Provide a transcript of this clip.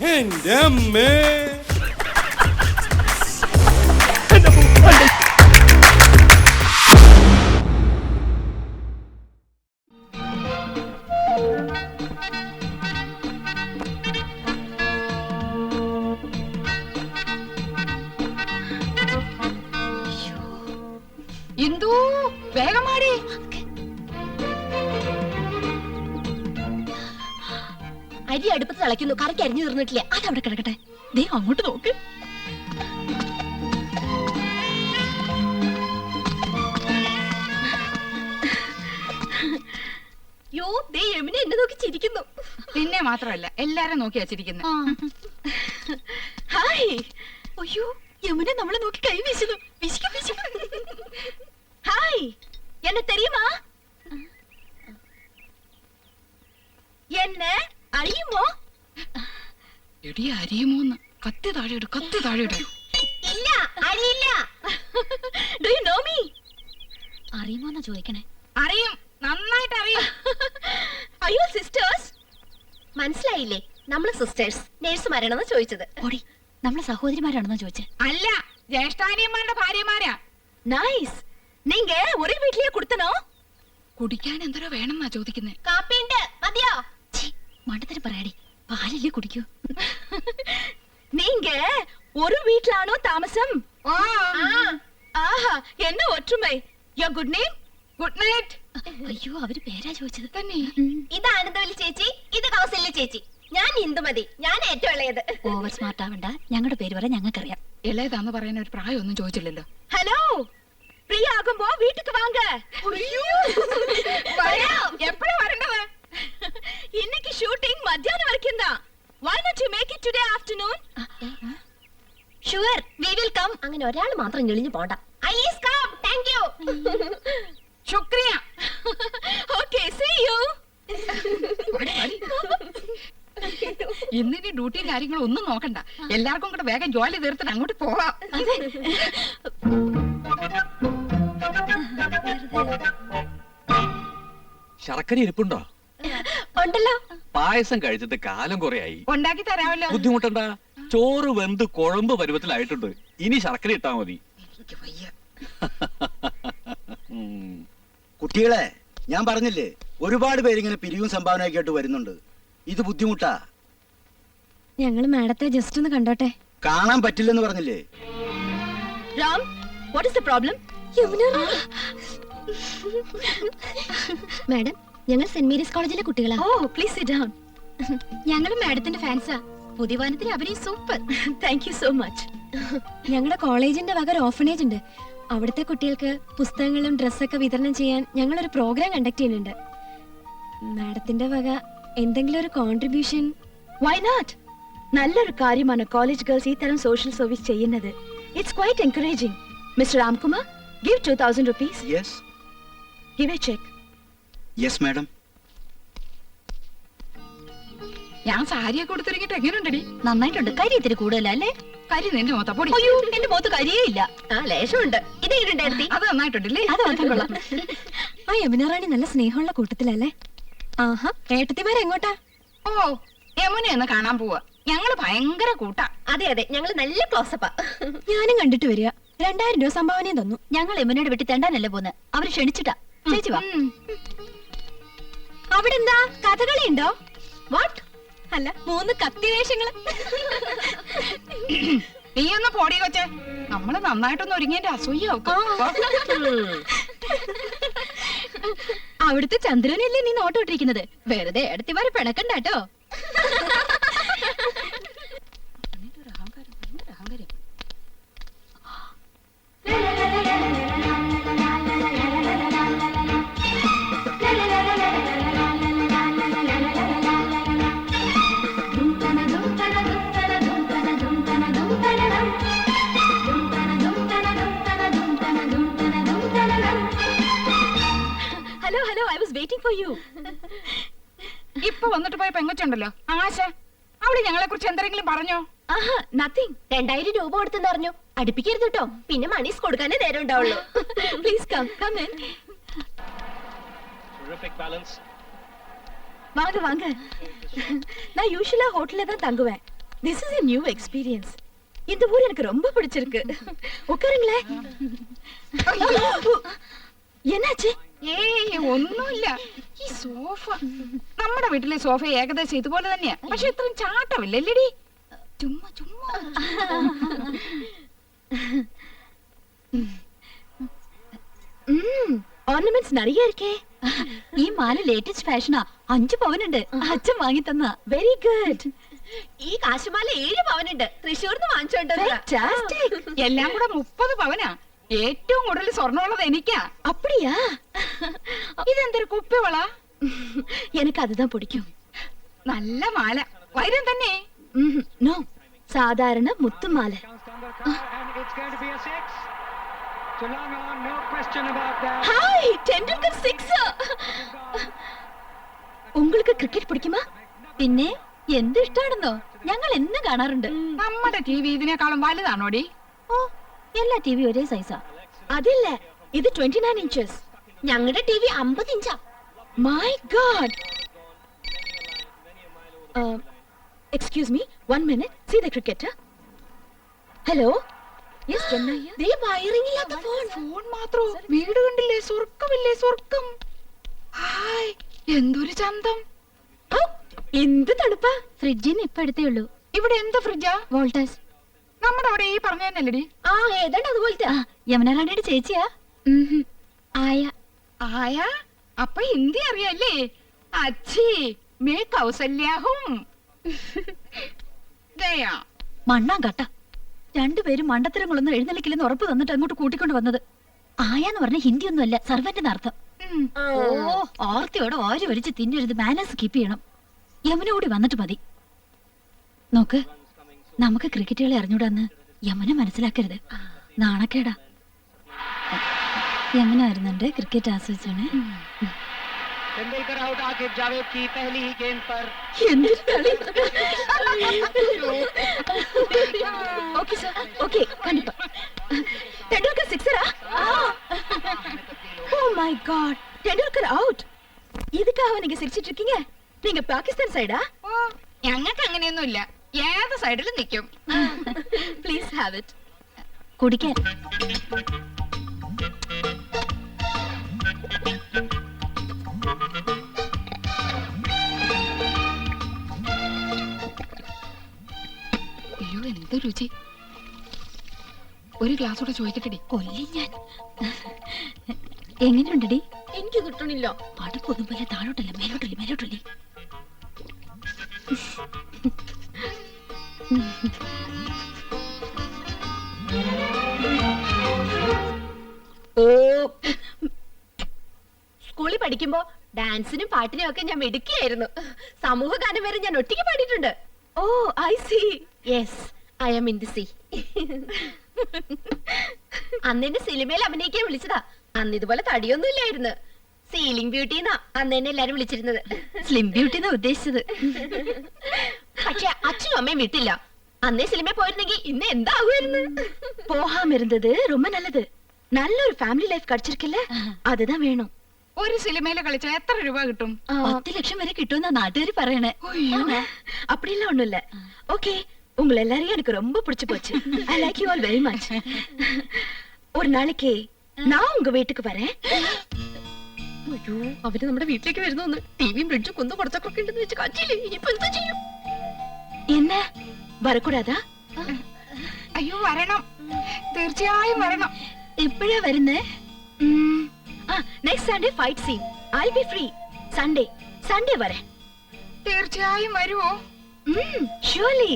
എന്റെ അമ്മേ ഇന്ദു വേഗം മാടി അരി അടുപ്പത്ത് തിളയ്ക്കുന്നു. കറിക്ക് അരിഞ്ഞു തീർന്നിട്ടില്ല? അത് അവിടെ കിടക്കട്ടെ. ദേ അങ്ങോട്ട് നോക്ക്. യോ ദേ യമുന എന്നെ നോക്കി ചിരിക്കുന്നു. നിന്നെ മാത്രമല്ല എല്ലാരും നോക്കിയാ ചിരിക്കുന്നു. ഹായ്. അയ്യോ യമുന നമ്മളെ നോക്കി കൈ വീശുന്നു. വിശിക്കും വിശിക്കും. ഹായ്. എന്നെ തെരിയുമാ എന്നെ അറിയുമോ? എടി അരിയുമോന്ന് കത്തി താഴെയിട് കത്തി താഴെയിട്. ഇല്ല അറിയില്ല. ഡു യു നോ മീ അറിയുമോന്നാ ചോദിക്കണേ? അറിയും. നന്നായിട്ട് അറിയും. അയ്യോ സിസ്റ്റേഴ്സ് മനസ്സിലായില്ലേ? നമ്മൾ സിസ്റ്റേഴ്സ് നേഴ്സുമാരാണെന്ന് ചോദിച്ചത്. ഓടി നമ്മളെ സഹോദരിമാരാണെന്നാ ചോദിച്ചത് അല്ല ജ്യേഷ്ഠാനിയന്മാരുടെ ഭാര്യമാരാ. നൈസ് നിങ്ങ ഒരു വീട്ടിലേ കൊടുത്തനോ? കുടിക്കാൻ എന്തോരോ വേണമെന്നാ ചോദിക്കുന്നേ. കാപ്പിണ്ട് മതിയോ? മണ്ടത്തിന് പറയാടി പാലല്ലേ കുടിക്കൂ நீங்க ஒரு வீட்லானோ தாமசம் ഓ ஆஹா என்ன ஒற்றுமை യോ ഗുഡ് നെയിം ഗുഡ് നൈറ്റ് അയ്യോ അവര് പേരാ ചോദിച്ചത് തന്നെ ഇത് ആനന്ദവല്ലി ചേച്ചി ഇത് കൗസല്യ ചേച്ചി ഞാൻ ഇന്ദുമതി ഞാൻ ഏറ്റവും ഇളയത് ഓവർ സ്മാർട്ട് ആവണ്ട ഞങ്ങളുടെ പേര് വരെ ഞങ്ങൾക്കറിയാം ഇളയതാന്ന് പറയുന്ന ഒരു പ്രായമൊന്നും ചോദിച്ചില്ലല്ലോ ഹലോ ഫ്രീ ആകുമ്പോ വീട്ടുക്ക് വാങ്ക വരാം. എപ്പോഴാ വരേണ്ടത് இன்னைக்கு ஷூட்டிங் மத்தியானம் வரைக்கும் தான் why not you make it today afternoon sure we will come അങ്ങനെ ഒരാൾ മാത്രം ഞെളിഞ്ഞു പോണ്ട I is come thank you ശുക്രിയ okay see you ഇന്നിനി ഡ്യൂട്ടിയും കാര്യങ്ങളും ഒന്നും നോക്കണ്ട എല്ലാവർക്കും കൂടെ വേഗം ജോലി തീർത്തിട്ട് അങ്ങോട്ട് പോവാം ശർക്കര ഇരിപ്പുണ്ടോ ഉണ്ടല്ലോ. പായസം കഴിച്ചിട്ട് കാലം കുറയായി. ഉണ്ടാക്കി തരാമല്ലോ. ബുദ്ധിമുട്ടണ്ട ചോറ് വെന്ത് കുഴമ്പ് പരുവത്തിലായിട്ടുണ്ട്. ഇനി ശർക്കര ഇട്ടാ മതി. എനിക്ക് വയ്യ. ഉം. കുട്ടികളെ ഞാൻ പറഞ്ഞില്ലേ ഒരുപാട് പേരിങ്ങനെ പിരിവും സംഭാവനയൊക്കെ ആയിട്ട് വരുന്നുണ്ട്. ഇത് ബുദ്ധിമുട്ടാ. ഞങ്ങൾ മാഡത്തെ ജസ്റ്റ് ഒന്ന് കണ്ടോട്ടെ. കാണാൻ പറ്റില്ലെന്ന് പറഞ്ഞില്ലേ? Ram what is the problem madam ഞങ്ങൾ സെന്റ് മേരീസ് കോളേജിലെ കുട്ടികളാ. ഓ പ്ലീസ് സിറ്റ് ഡൗൺ ഞങ്ങൾ മാഡത്തിന്റെ ഫാൻസാ. പുതിയ വാനത്തിലെ അഭിനയം super. Thank you so much ഞങ്ങളുടെ കോളേജിന്റെ വക ഒരു ഓഫനേജ് ഉണ്ട്. അവിടുത്തെ കുട്ടികൾക്ക് പുസ്തകങ്ങളും ഡ്രസ്സൊക്കെ വിതരണം ചെയ്യാൻ ഞങ്ങൾ ഒരു പ്രോഗ്രാം കണ്ടക്ട് ചെയ്യുന്നുണ്ട്. മാഡത്തിന്റെ വക എന്തെങ്കിലും ഒരു കോൺട്രിബ്യൂഷൻ വൈ നോട്ട് നല്ലൊരു കാര്യമാണ് കോളേജ് ഗേൾസ് ഈ തരം സോഷ്യൽ സർവീസ് ചെയ്യുന്നത്. It's quite encouraging mister Ramkumar give two thousand rupees yes give a cheque yes madam ഞാൻ സാരിയൊക്കെ കൊടുത്തിറങ്ങിട്ട് എങ്ങനെയുണ്ടടി? നന്നായിട്ടുണ്ട്. കരി ഇത്തിരി കൂടുതലല്ലേ? കരി നിന്റെ മൊത്തം പൊടി. അയ്യോ എന്റെ മുഖത്ത് കരിയേ ഇല്ല. ആ ലേശമുണ്ട്. ഇത് എങ്ങനെയുണ്ടായിരുത്തി അത് നന്നായിട്ടുണ്ടല്ലേ അത് മാത്രം കൊള്ളാം. ആ യമുന നല്ല സ്നേഹമുള്ള കൂട്ടത്തിലല്ലേ? ആഹാ. ഏട്ടത്തിമാരെങ്ങോട്ടാ ഓ യമുന ഒന്ന് കാണാൻ പോവാ. ഞങ്ങൾ ഭയങ്കര കൂട്ടാ. അതെ അതെ. ഞങ്ങൾ നല്ല ക്ലോസപ്പാ ഞാനും കണ്ടിട്ട് വരിക. രണ്ടായിരം രൂപ സംഭാവനയും തന്നു. ഞങ്ങൾ യമുനയുടെ വെട്ടി തേണ്ടാനല്ലേ പോന്ന്? അവർ ക്ഷണിച്ചിട്ടാ. ചേച്ചി വാ. അവിടെ എന്താ കഥകളി ഉണ്ടോ വാട്ട് അല്ല മൂന്ന് കത്തി വേഷങ്ങൾ നീ ഒന്ന് പോടി കൊച്ചേ. നമ്മൾ നന്നായിട്ടൊന്ന് ഒരുങ്ങിയന്റെ അസൂയാവും അവിടുത്തെ ചന്ദ്രനല്ലേ നീ നോട്ടോട്ടിരിക്കുന്നത്? വെറുതെ എടുത്തിവരെ പിണക്കണ്ട I was waiting for you ഇപ്പൊ വന്നിട്ട് പോയ പെങ്കൊച്ചുണ്ടല്ലോ ആശ അവള് ഞങ്ങളെ കുറിച്ച് എന്തെങ്കിലും പറഞ്ഞോ ആഹാ നത്തിങ് രണ്ടായിരം രൂപ കൊടുത്തെന്ന് പറഞ്ഞു അടുപ്പിക്കരുത് കേട്ടോ പിന്നെ മണീസ് കൊടുക്കാനേ നേരം ഉണ്ടാവുള്ളൂ പ്ലീസ് കം കം ഇൻ வாங்க வாங்க நான் யூஷுவலா ஹோட்டல்ல தான் தங்குவேன் this is a new experience இந்த ஊர் எனக்கு ரொம்ப பிடிச்சிருக்கு உட்காருங்களேன் என்னாச்சு ഏയ് ഒന്നുമില്ല. ഈ സോഫ നമ്മുടെ വീട്ടിലെ സോഫ ഏകദേശം ഇതുപോലെ തന്നെയാ. പക്ഷെ ഇത്രയും ചാട്ടമില്ലല്ലേടി? ചുമ്മാ ചുമ്മാ ഓർണമെന്റ്സ് നിറയെ ഇരിക്കേ ഈ മാല ലേറ്റസ്റ്റ് ഫാഷനാ അഞ്ചു പവനുണ്ട്. അച്ഛൻ വാങ്ങി തന്ന. വെരി ഗുഡ് ഈ കാശുമാല ഏഴ് പവനുണ്ട്. തൃശ്ശൂർന്ന് വാങ്ങിച്ചോണ്ട് എല്ലാം കൂടെ മുപ്പത് പവനാ. ഏറ്റവും കൂടുതൽ സ്വർണമുള്ളത് എനിക്കാ. അപ്പടിയാ? ഇതെന്തൊരു കുപ്പിവള எனக்கு அதுதான் பிடிக்கும் നല്ല മാല വൈരം തന്നെ நோ சாதாரண முத்து மாலை and it's going to be a six. To long on, no question about that. Hi Tendulkar six உங்களுக்கு கிரிக்கெட் பிடிக்குமா പിന്നെ എന്ത് ഇഷ്ടാണെന്നോ ഞങ്ങൾ എന്നും കാണാറുണ്ട് നമ്മുടെ ടി വി ഇതിനേക്കാളും വലുതാണോടി ഓ എല്ലാ ടി വി ഒരേ സൈസാ അതില്ല ഇത് ട്വന്റി നയൻ ഇഞ്ചസ് ഞങ്ങളുടെ ടി വി അമ്പത് ഇഞ്ചാ my God excuse me one minute see the cricket hello phone മാത്രോ. വീട് കണ്ടില്ലേ? സ്വർഗമില്ലേ സ്വർഗം ഹായ് എന്തൊരു ചന്തം. എന്ത് തണുപ്പാ. ഫ്രിഡ്ജിന്ന് ഇപ്പൊ എടുത്തേ ഉള്ളൂ. ഇവിടെ എന്ത് ഫ്രിഡ്ജാ? വോൾട്ടേഴ്സ്. നമ്മുടെ അവിടെ ഈ പറഞ്ഞ തന്നെയല്ലേടി. ആ ഏതാണ്ട് അതുപോലത്തെ? യമുന റാണിയുടെ ചേച്ചിയാ. ആയ. ആയ? അപ്പൊ ഹിന്ദി അറിയാല്ലേ? അച്ഛി മേ കൗസല്യാഹും. ദയാ. മണ്ണാൻ കട്ട. രണ്ടുപേരും മണ്ടത്തരങ്ങളൊന്നും എഴുന്നള്ളിക്കില്ലെന്ന് ഉറപ്പ് തന്നിട്ട് അങ്ങോട്ട് കൂട്ടിക്കൊണ്ട് വന്നത്. ആയാന്ന് പറഞ്ഞ ഹിന്ദി ഒന്നുമല്ല സർവന്റിന് അർത്ഥം. ഓ ഓർത്തിയോടെ ഓരി വലിച്ച് തിന്നരുത് മാനേഴ്സ് കീപ്പ് ചെയ്യണം. യമുന കൂടി വന്നിട്ട് മതി. നോക്ക് നമുക്ക് ക്രിക്കറ്റുകളെ അറിഞ്ഞൂടാന്ന് യമുന മനസ്സിലാക്കരുത്. നാണക്കേടാ. യമന വരുന്നുണ്ട് ക്രിക്കറ്റ് ആസ്വദിച്ചാണ് तेंदुलकर आउट आकिब जावेद की पहली ही गेंद पर ഓക്കെ സാർ ഓക്കെ കണ്ടിപ്പ. ടെണ്ടുൽക്കർ സിക്സറാ oh my god Tendulkar out ಇದಕ್ಕೆ ಅವನಿಗೆ ಸಿಕ್ಸಿಟ್ಟಿರ್ಕಿಂಗ ನೀಂಗ ಪಾಕಿಸ್ತಾನ್ ಸೈಡಾ ഞങ്ങൾക്ക് അങ്ങനെയൊന്നുമില്ല. ഏത് സൈഡിലും നിൽക്കും. പ്ലീസ് ഹാവ് ഇറ്റ് കുടിക്കാൻ. അയ്യോ എന്ത് രുചി. ഒരു ഗ്ലാസ് കൂടെ ചോദിക്കട്ടെടി. കൊല്ലി ഞാൻ. എങ്ങനെയുണ്ടടി? എനിക്ക് കിട്ടണില്ല. അടുപ്പൊന്നും പോലെ താഴോട്ടല്ല മേലോട്ടല്ലേ മേലോട്ടല്ലേ? സ്കൂളിൽ പഠിക്കുമ്പോ ഡാൻസിനും പാട്ടിനും ഒക്കെ ഞാൻ മിടുക്കിയായിരുന്നു സമൂഹ ഗാനം വരെ ഞാൻ ഒറ്റയ്ക്ക് പാടിയിട്ടുണ്ട് oh I see yes I am in the sea അന്ന് എന്നെ സിനിമയിൽ അഭിനയിക്കാൻ വിളിച്ചതാ അന്ന് ഇതുപോലെ തടിയൊന്നും ഇല്ലായിരുന്നു സീലിംഗ് ബ്യൂട്ടി എന്നാ അന്ന് എന്നെ എല്ലാരും വിളിച്ചിരുന്നത് സ്ലിം ബ്യൂട്ടി എന്നാ ഉദ്ദേശിച്ചത് പക്ഷെ അച്ഛനും അമ്മയും വിട്ടില്ല അന്നേ സിനിമ പോയിരുന്നെങ്കിൽ ഇന്ന് എന്താകുമായിരുന്നു போகாம இருந்தது ரொம்ப நல்லது நல்ல ஒரு ஃபேமிலி லைஃப் கிடைச்சிருக்குல்ல அதுதான் வேணும் ഒരു സിനിമയിൽ കളിച്ചാൽ എത്ര രൂപ കിട്ടും പത്ത് ലക്ഷം വരെ കിട്ടുമെന്നാ നാട്ടുകാർ പറയണേ அப்படிலாம் ஒண்ணும் இல்ல ஓகே உங்களை எல்லாரையும் எனக்கு ரொம்ப பிடிச்சு போச்சு I like you all very much ஒரு நாளைக்கு நான் உங்க வீட்டுக்கு வரேன் അയ്യോ അവര് നമ്മുടെ വീട്ടിലേക്ക് വരുന്നു ടിവിയും ഫ്രിഡ്ജും കുന്നു കുറച്ചൊക്കെ ഉണ്ടെന്ന് വെച്ച് കാച്ചില്ലേ ഇനിയിപ്പോ എന്താ ചെയ്യും എന്നെ വരക്കൂടാതാ അയ്യോ വരണം തീർച്ചയായും വരണം എപ്പോഴാ വരുന്നേ Next Sunday fight scene I be free Sunday Sunday വരെ. തീർച്ചയായും വരുമോ ഷുവർലി.